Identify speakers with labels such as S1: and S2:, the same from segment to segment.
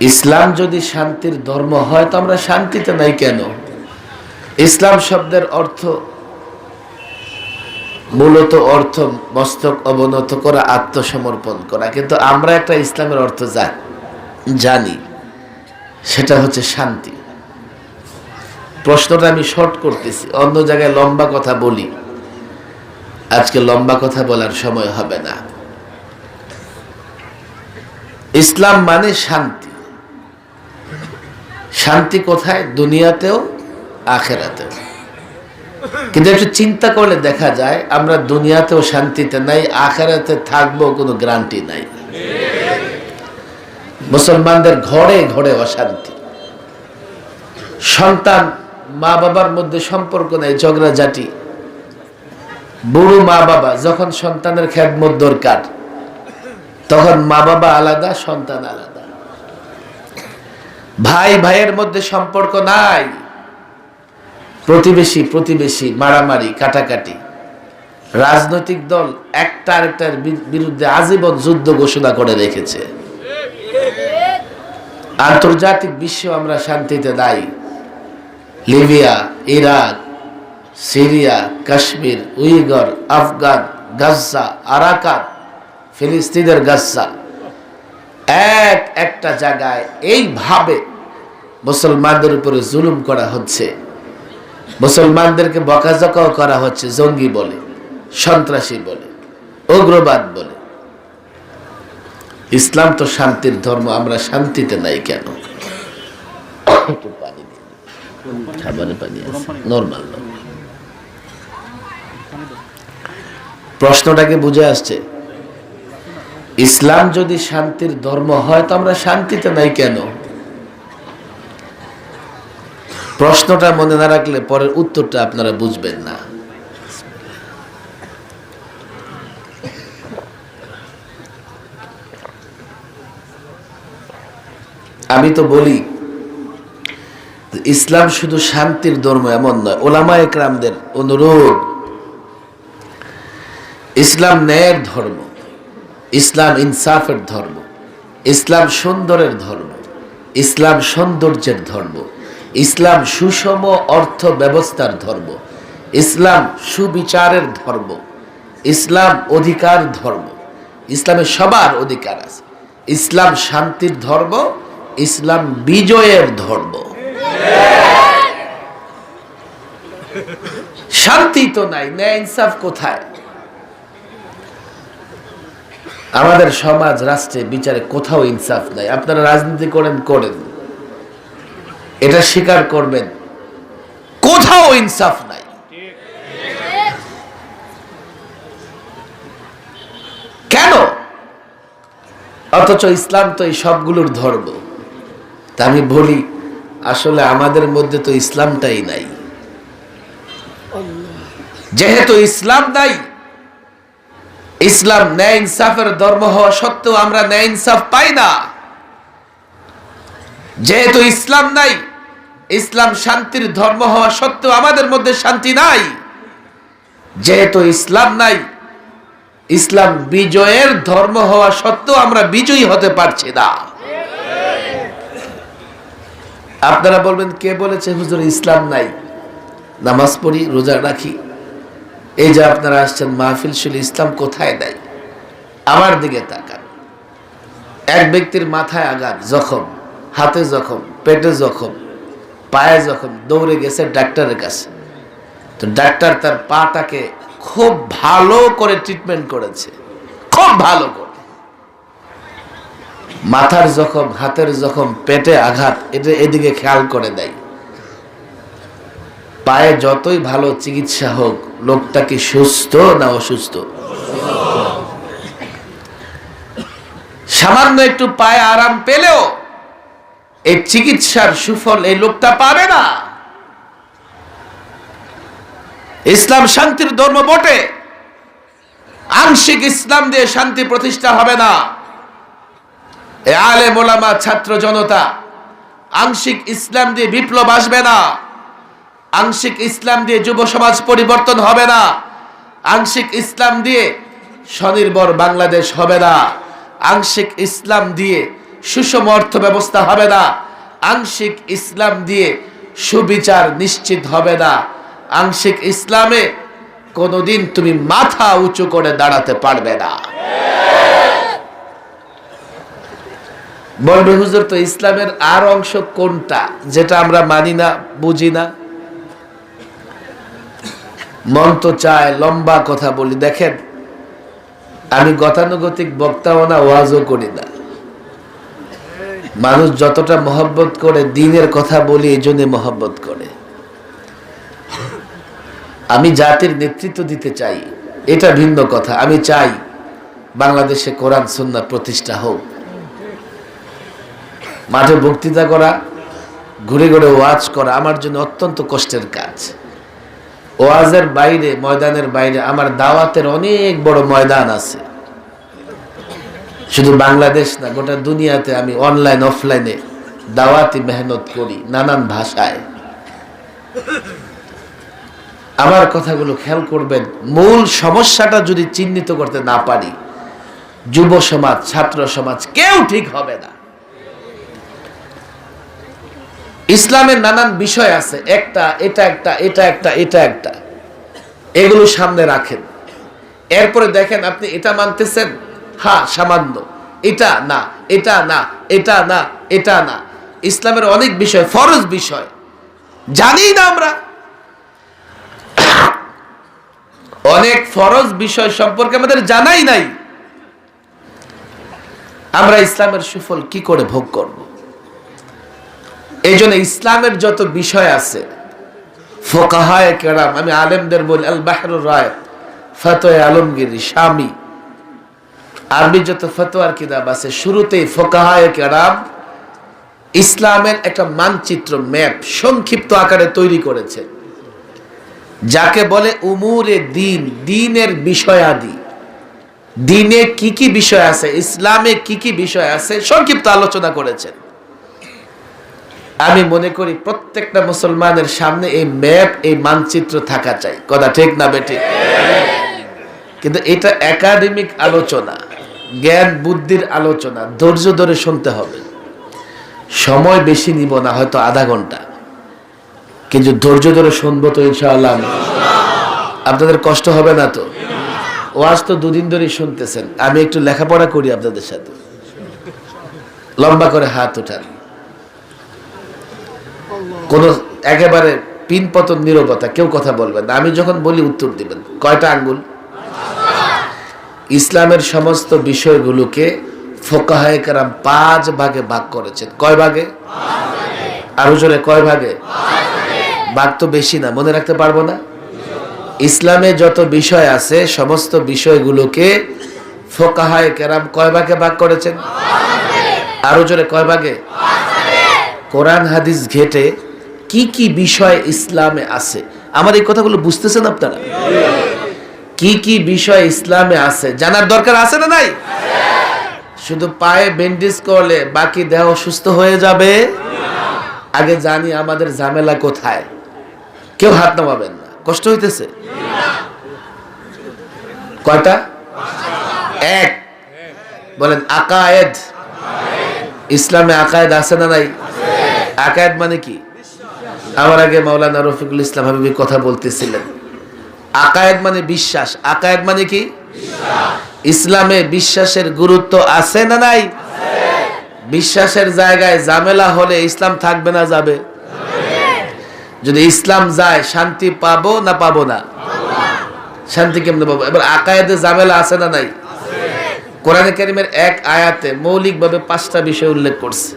S1: ইসলাম যদি শান্তির ধর্ম হয়, তো আমরা শান্তিতে নাই কেন? ইসলাম শব্দের অর্থ মূলত অর্থ মস্তক অবনত করা, আত্মসমর্পণ করা। কিন্তু আমরা একটা ইসলামের অর্থ জানি সেটা হচ্ছে শান্তি। প্রশ্নটা আমি শর্ট করতেছি, অন্য জায়গায় লম্বা কথা বলি। আজকে লম্বা কথা বলার সময় হবে না। ইসলাম মানে শান্তি। শান্তি কোথায়? দুনিয়াতেও, আখেরাতেও। কিন্তু একটু চিন্তা করলে দেখা যায়, আমরা দুনিয়াতেও শান্তিতে নাই, আখেরাতে থাকব, কোনো গ্রান্টি নাই। মুসলমানদের ঘরে ঘরে অশান্তি। সন্তান মা বাবার মধ্যে সম্পর্ক নেই, ঝগড়াঝাটি। বুড়ো মা বাবা যখন সন্তানের খেদমত দরকার, তখন মা বাবা আলাদা, সন্তান আলাদা। ভাই, ভাইয়ের মধ্যে সম্পর্ক নাই। প্রতিবেশী প্রতিবেশী, মারামারি, কাটাকাটি। রাজনৈতিক দল একটা আরেকটার বিরুদ্ধে আজীবন যুদ্ধ ঘোষণা করে রেখেছে। আন্তর্জাতিক বিশ্ব আমরা শান্তিতে দায়ী Libya, Iraq, Syria, Kashmir Uyghur Afghan, Gaza, Arakan, ফিলিস্তিনের গাজ্জা। এক একটা জায়গায় এইভাবে মুসলমানদের উপরে জুলুম করা হচ্ছে। মুসলমানদেরকে বকাঝকাও করা হচ্ছে, জঙ্গি বলে, সন্ত্রাসী বলে, উগ্রবাদ বলে। ইসলাম তো শান্তির ধর্ম, আমরা শান্তিতে নাই কেন? প্রশ্নটাকে বুঝে আসছে। ইসলাম যদি শান্তির ধর্ম হয়, তো আমরা শান্তিতে নাই কেন? প্রশ্নটা মনে না রাখলে পরের উত্তরটা আপনারা বুঝবেন না। আমি তো বলি, ইসলাম শুধু শান্তির ধর্ম এমন নয় ওলামা একরামদের অনুরোধ, ইসলাম ন্যায়ের ধর্ম। ইসলাম ইনসাফের ধর্ম, ইসলাম সুন্দরের ধর্ম, ইসলাম সৌন্দর্যের ধর্ম, ইসলাম সুষম অর্থ ব্যবস্থার ধর্ম, ইসলাম সুবিচারের ধর্ম, ইসলাম অধিকার ধর্ম, ইসলামে সবার অধিকার আছে। ইসলাম শান্তির ধর্ম, ইসলাম বিজয়ের ধর্ম। শান্তি তো নাই, ন্যায় ইনসাফ কোথায়? আমাদের সমাজ, রাষ্ট্রে বিচারে কোথাও ইনসাফ নাই। আপনারা রাজনীতি করেন করেন। এটা স্বীকার করবেন। কোথাও ইনসাফ নাই। কেন? অথচ ইসলাম তো এই সবগুলোর ধর্ম। তা আমি বলি, আসলে আমাদের মধ্যে তো ইসলামটাই নাই। যেহেতু ইসলাম নাই ইসলাম ন্যায় ইনসাফের ধর্ম হওয়া সত্ত্বেও আমরা ন্যায় ইনসাফ পাই না। যেহেতু ইসলাম নাই, ইসলাম শান্তির ধর্ম হওয়া সত্ত্বেও আমাদের মধ্যে শান্তি নাই। যেহেতু ইসলাম নাই, ইসলাম বিজয়ের ধর্ম হওয়া সত্ত্বেও আমরা বিজয়ী হতে পারছি না। আপনারা বলবেন, কে বলেছে হুজুর ইসলাম নাই? নামাজ পড়ি, রোজা রাখি। এই যে আপনারা আসছেন মাহফিল শুল ইসলাম কোথায় দেয়? আমার দিকে তাকান। এক ব্যক্তির মাথায় আঘাত, জখম, হাতে জখম, পেটে জখম, পায়ে জখম, দৌড়ে গেছে ডাক্তারের কাছে। তো ডাক্তার তার পাটাকে খুব ভালো করে ট্রিটমেন্ট করেছে। খুব ভালো করে। মাথার জখম, হাতের জখম, পেটে আঘাত, এটা এদিকে খেয়াল করে দেয়। পায়ে যতই ভালো চিকিৎসা হোক, লোকটা কি সুস্থ না অসুস্থ? সামান্য একটু পায়ে আরাম পেলেও এই চিকিৎসার সুফল এই লোকটা পাবে না। ইসলাম শান্তির ধর্ম বটে। আংশিক ইসলাম দিয়ে শান্তি প্রতিষ্ঠা হবে না। এ আলে মোলামা ছাত্র জনতা, আংশিক ইসলাম দিয়ে বিপ্লব আসবে না। আংশিক ইসলাম দিয়ে যুব সমাজ পরিবর্তন হবে না। আংশিক ইসলাম দিয়ে স্বনির্ভর বাংলাদেশ হবে না। আংশিক ইসলাম দিয়ে সুষম অর্থ ব্যবস্থা হবে না। আংশিক ইসলাম দিয়ে সুবিচার নিশ্চিত হবে না। আংশিক ইসলামে কোনোদিন তুমি মাথা উঁচু করে দাঁড়াতে পারবে না। বলবে হুজুর, তো ইসলামের আর অংশ কোনটা? যেটা আমরা মানি না, বুঝি না। মন তো চায় লম্বা কথা বলি। দেখেন, আমি গতানুগতিক বক্তাও না, ওয়াজও করি না। মানুষ যতটা মহব্বত করে, দিনের কথা বলি, এই জন্য মহব্বত করে। আমি জাতির নেতৃত্ব দিতে চাই, এটা ভিন্ন কথা। আমি চাই বাংলাদেশে কোরআন সন্না প্রতিষ্ঠা হোক। মাঠে বক্তৃতা করা, ঘুরে ঘুরে ওয়াজ করা, আমার জন্য অত্যন্ত কষ্টের কাজ। ওয়াজের বাইরে, ময়দানের বাইরে, আমার দাওয়াতের অনেক বড় ময়দান আছে। শুধু বাংলাদেশ না, গোটা দুনিয়াতে আমি অনলাইন, অফলাইনে দাওয়াতি মেহনত করি, নানান ভাষায়। আমার কথাগুলো খেয়াল করবেন, মূল সমস্যাটা যদি চিহ্নিত করতে না পারি, যুব সমাজ, ছাত্র সমাজ কেউ ঠিক হবে না। ইসলামের নানান বিষয় আছে। একটা, এটা একটা এটা একটা এটা একটা। এগুলো সামনে রাখেন। এরপরে দেখেন আপনি এটা মানতেছেন? হ্যাঁ সামান্য। এটা না এটা না এটা না এটা না। ইসলামের অনেক বিষয়, ফরজ বিষয়। জানি না আমরা। অনেক ফরজ বিষয় সম্পর্কে আমাদের জানাই নাই। আমরা ইসলামের সুফল কি করে ভোগ করব? এই জন্য ইসলামের যত বিষয় আছে, ফোকাহায় কেরাম, আমি আলেমদের বলি আল বাহরুর রায়, ফতোয় আলমগিরি স্বামী আরবি যত ফতোয়ার কিতাব আছে, শুরুতেই ফোকাহায় কেরাম ইসলামের একটা মানচিত্র, ম্যাপ, সংক্ষিপ্ত আকারে তৈরি করেছে। যাকে বলে উমুরে দিন, দিনের বিষয়াদি। দিনে কি কি বিষয় আছে, ইসলামে কি কি বিষয় আছে, সংক্ষিপ্ত আলোচনা করেছেন। আমি মনে করি প্রত্যেকটা মুসলমানের সামনে এই ম্যাপ, এই মানচিত্র থাকা চাই। কথা ঠিক না বেঠিক কিন্তু এটা একাডেমিক আলোচনা, জ্ঞান, বুদ্ধির আলোচনা, ধৈর্য ধরে শুনতে হবে। সময় বেশি নিব না, হয়তো আধা ঘণ্টা। কিন্তু ধৈর্য ধরে শুনব তো ইনশাআল্লাহ। আপনাদের কষ্ট হবে না তো? ওয়াজ তো দুদিন ধরেই শুনতেছেন। আমি একটু লেখাপড়া করি আপনাদের সাথে। লম্বা করে হাত উঠান। কোন একেবারে পিন পতন নিরবতা, কেউ কথা বলবেন না। আমি যখন বলি, উত্তর দিবেন। কয়টা আঙ্গুল? ইসলামের সমস্ত বিষয়গুলোকে ফোকাহায় পাঁচ ভাগে ভাগ করেছেন। কয় ভাগে? আরও জোরে, কয় ভাগে? ভাগ তো বেশি না, মনে রাখতে পারব না? ইসলামে যত বিষয় আছে, সমস্ত বিষয়গুলোকে ফোকাহায় কেরাম কয় ভাগে ভাগ করেছেন? আরও জোরে, কয় ভাগে? কোরআন হাদিস ঘেটে কি কি বিষয় ইসলামে আছে? আমার এই কথাগুলো বুঝতেছেন আপনারা? কি কি বিষয় ইসলামে আছে? জানার দরকার আছে না নাই? শুধু পায়ে ব্যান্ডেজ করলে বাকি দেহ সুস্থ হয়ে যাবে? আগে জানি আমাদের ঝামেলা কোথায়। কেউ হাত নামাবেন না। কষ্ট হইতেছে? কয়টা? এক। বলেন, আকায়েদ। ইসলামে আকায়েদ আছে না নাই? আকায়েদ মানে কি? আমার আগে মাওলানা রফিকুল ইসলাম হাবিবি কথা বলতেছিলেন। আকায়েদ মানে বিশ্বাস। আকায়েদ মানে কি? ইসলামে বিশ্বাসের গুরুত্ব আছে না নাই? বিশ্বাসের জায়গায় ঝামেলা হলে ইসলাম থাকবে না যাবে। যদি ইসলাম যায়, শান্তি পাবো না পাবো না? শান্তি কেমনে পাবো? এবার আকায়েদে ঝামেলা আছে না নাই? কোরআন কারিমের এক আয়াতে মৌলিকভাবে পাঁচটা বিষয় উল্লেখ করছে।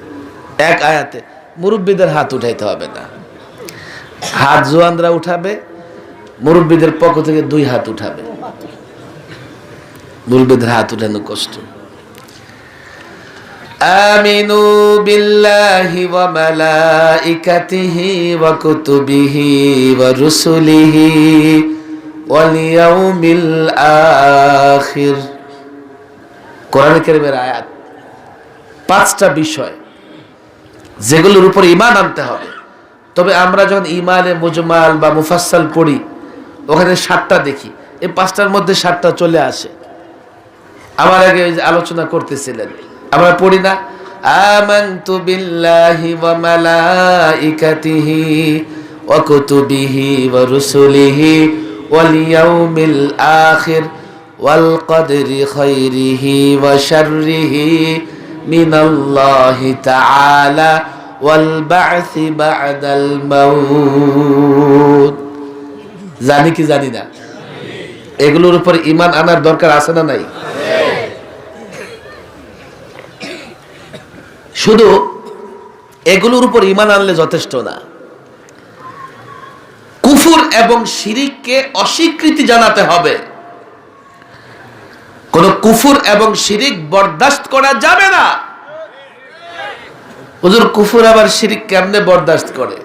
S1: এক আয়াতে, মুরব্বীদের হাত উঠাইতে হবে না। হাত জোয়ানরা উঠাবে, মুরব্বীদের পক্ষ থেকে দুই হাত উঠাবে। মুরব্বীদের হাত উঠানো কষ্ট। আমিনু বিল্লাহি ওয়া মালাইকাতিহি ওয়া রুসুলিহি ওয়াল ইয়াউমিল আখির। কোরআন আয়াত। পাঁচটা বিষয়, যেগুলোর উপর ইমান আনতে হবে। তবে আমরা যখন ইমালে মুজমাল বা মুফাসাল পড়ি, ওখানে সাতটা দেখি। এই পাঁচটার মধ্যে সাতটা চলে আসে। আমার আগে আলোচনা করতেছিলেন। আমরা পড়ি না, আমান্তু বিল্লাহি ওয়া মালাইকাতিহি ওয়া কুতুবিহি ওয়া রুসুলিহি ওয়াল ইয়াউমিল আখির ওয়াল কদরি খাইরিহি ওয়া শাররিহি মিনাল্লাহি তাআলা والبعث بعد الموت জানি কি জানি না এগুলোর উপর ইমান আনার দরকার আছে না নাই শুধু এগুলোর উপর ইমান আনলে যথেষ্ট না কুফুর এবং শিরিককে অস্বীকৃতি জানাতে হবে কোন কুফুর এবং শিরিক বরদাস্ত করা যাবে না হুজুর কুফুর আবার শিরিক কেমনে বরদাস্ত করে?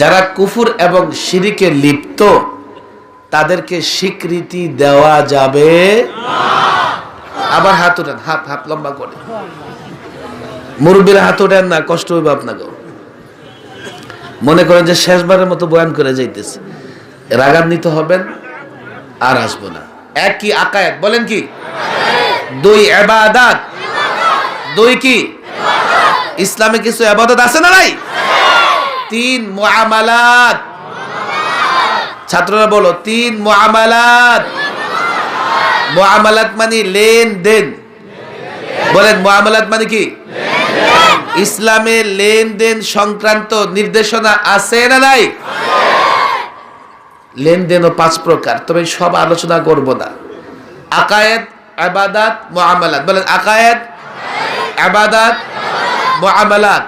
S1: যারা কুফুর এবং শিরিকে লিপ্ত, তাদেরকে স্বীকৃতি দেওয়া যাবে আবার হাত উঠান হাত হাত লম্বা করে। মুরব্বীর হাত ওঠেন না, কষ্ট হইবে আপনাকে মনে করেন যে শেষবারের মতো বয়ান করে যাইতেছে। রাগান্বিত হবেন, আর আসব না। এক কি আকায়াত, বলেন কি? দুই এবাদাত দুই কি? ইসলামে কিছু আবাদত আছে না নাই? তিন মুআমালাত। ছাত্ররা বলো, তিন মুআমালাত। মুআমালাত মানে লেনদেন। বলেন, মুআমালাত মানে কি? ইসলামে লেনদেন সংক্রান্ত নির্দেশনা আছে না নাই? লেনদেনও পাঁচ প্রকার, তবে সব আলোচনা করব না। আকায়েত আবাদাত, মুআমালাত। বলেন আকায়েত আবাদাত মুআমালাত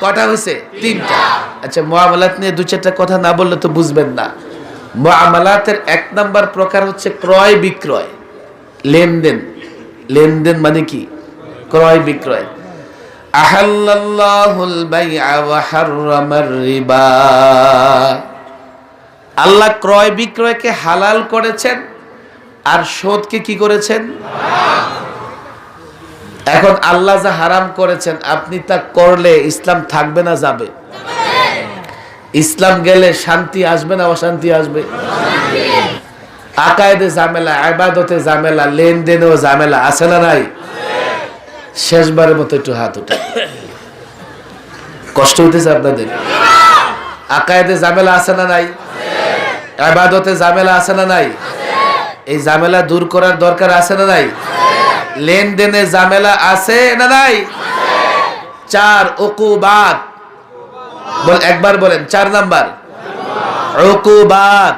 S1: কটা হয়েছে? তিনটা। আচ্ছা মুআমালাত নিয়ে দু চারটা কথা না বললে তো বুঝবেন না। মুআমালাতের এক নাম্বার প্রকার হচ্ছে ক্রয় বিক্রয়। লেনদেন। লেনদেন মানে কি? ক্রয় বিক্রয়। আহাল্লাল্লাহুল বাইআ ওয়া রিবা। আল্লাহ ক্রয় বিক্রয়কে হালাল করেছেন আর সুদকে কি করেছেন? এখন আল্লাহ যা হারাম করেছেন, আপনি তা করলে ইসলাম থাকবে না, যাবে। ইসলাম গেলে শান্তি আসবে না, অশান্তি আসবে। আকায়েদে ঝামেলা, আবাদতে ঝামেলা, লেনদেনেও ঝামেলা, আছে না নাই? শেষবারের মতো একটু হাত উঠে কষ্ট হইতেছে আপনাদের? আকায়েদে ঝামেলা আছে না নাই? আবাদতে ঝামেলা আছে না নাই? এই ঝামেলা দূর করার দরকার আছে না নাই? লেনদেনে ঝামেলা আছে না নাই? চার উকুবাত। বল, একবার বলেন, চার নাম্বার। উকুবাত।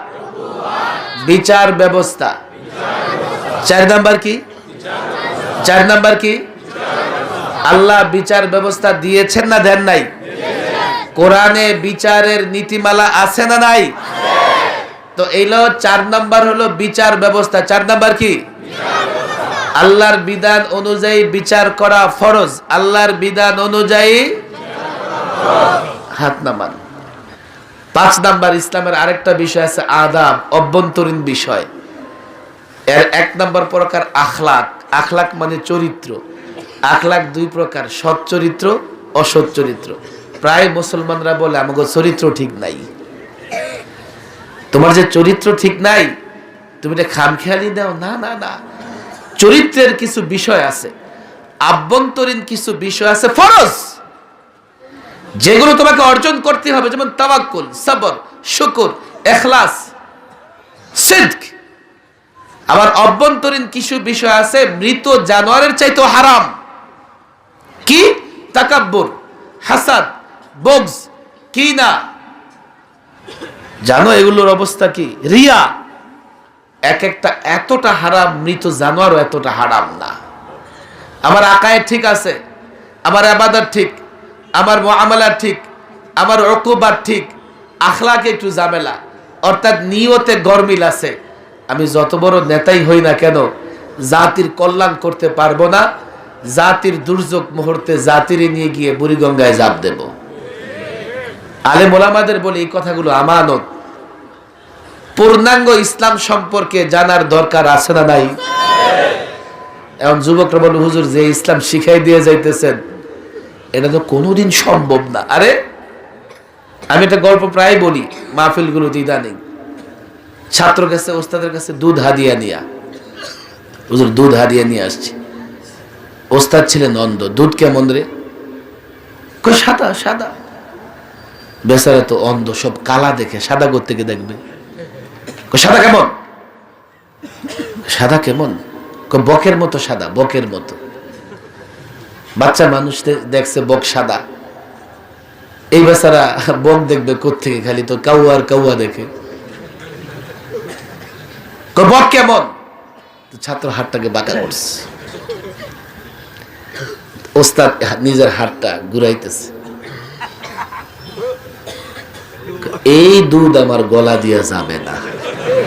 S1: বিচার ব্যবস্থা। চার নাম্বার কি? চার নাম্বার কি? আল্লাহ বিচার ব্যবস্থা দিয়েছেন না দেন নাই? কোরআনে বিচারের নীতিমালা আছে না নাই? তো এইলো চার নাম্বার হলো বিচার ব্যবস্থা। চার নাম্বার কি? আল্লাহর বিধান অনুযায়ী বিচার করা ফরজ। আল্লাহর বিধান অনুযায়ী হাত নামান পাঁচ নাম্বার ইসলামের আরেকটা বিষয় আছে আদাব, অভ্যন্তরীণ বিষয়। এর এক নাম্বার প্রকার আখলাক। আখলাক মানে চরিত্র। আখলাক দুই প্রকার, সৎ চরিত্র, অসৎ চরিত্র। প্রায় মুসলমানরা বলে আমাকে চরিত্র ঠিক নাই। তোমার যে চরিত্র ঠিক নাই, তুমি এটা খামখেয়ালি দাও? না না না। চরিত্রের কিছু বিষয় আছে, আভ্যন্তরীণ কিছু বিষয় আছে, ফরজ। যেগুলো তোমাকে অর্জন করতে হবে, যেমন তাবাক্কুল সবর, শুকুর, এখলাস, সিদ্ক। আবার অভ্যন্তরীণ কিছু বিষয় আছে, মৃত জানোয়ারের চাইতে হারাম। কি? তাকাব্বুর, হাসাদ কি না জানো এগুলোর অবস্থা কি? রিয়া। এক একটা এতটা হারাম, মৃত জানোয়ারও এতটা হারাম না। আমার আকায় ঠিক আছে, আমার আবাদার ঠিক, আমার মোয়ামেলার ঠিক, আমার অকুবার ঠিক, আখলাকে একটু জামেলা অর্থাৎ নিয়তে গরমিল আছে। আমি যত বড় নেতাই হই না কেন, জাতির কল্যাণ করতে পারব না, জাতির দুর্যোগ মুহূর্তে জাতির নিয়ে গিয়ে বুড়িগঙ্গায় জাপ দেব। আলে মোলামাদের বলে এই কথাগুলো আমানত পূর্ণাঙ্গ ইসলাম সম্পর্কে জানার দরকার আছে না নাই? এখন যুবকরা বলে, হুজুর, যে ইসলাম শিখাই দিয়ে যাইতেছেন, এটা তো কোনোদিন সম্ভব না। আরে, আমি একটা গল্প প্রায় বলি মাহফিলগুলোতে ইদানিং ছাত্র কাছে, ওস্তাদের কাছে দুধ হাদিয়া নিয়া। হুজুর, দুধ হাদিয়া নিয়ে আসছি। ওস্তাদ ছিলেন অন্ধ। দুধ কেমন রে? সাদা সাদা। বেচারা তো অন্ধ, সব কালা দেখে, সাদা করতে গিয়ে দেখবে। সাদা কেমন? সাদা কেমন? বকের মতো সাদা, বকের মতো। বাচ্চা মানুষ দেখছে বক সাদা। এই বেচারা বক দেখবে কোত্থেকে খালি তো কাউয়া আর কাউয়া দেখে। বক কেমন? ছাত্র হাতটাকে বাঁকা করছে। ওস্তাদ নিজের হাতটা ঘুরাইতেছে। এই দুধ আমার গলা দিয়া যাবে না। Yeah.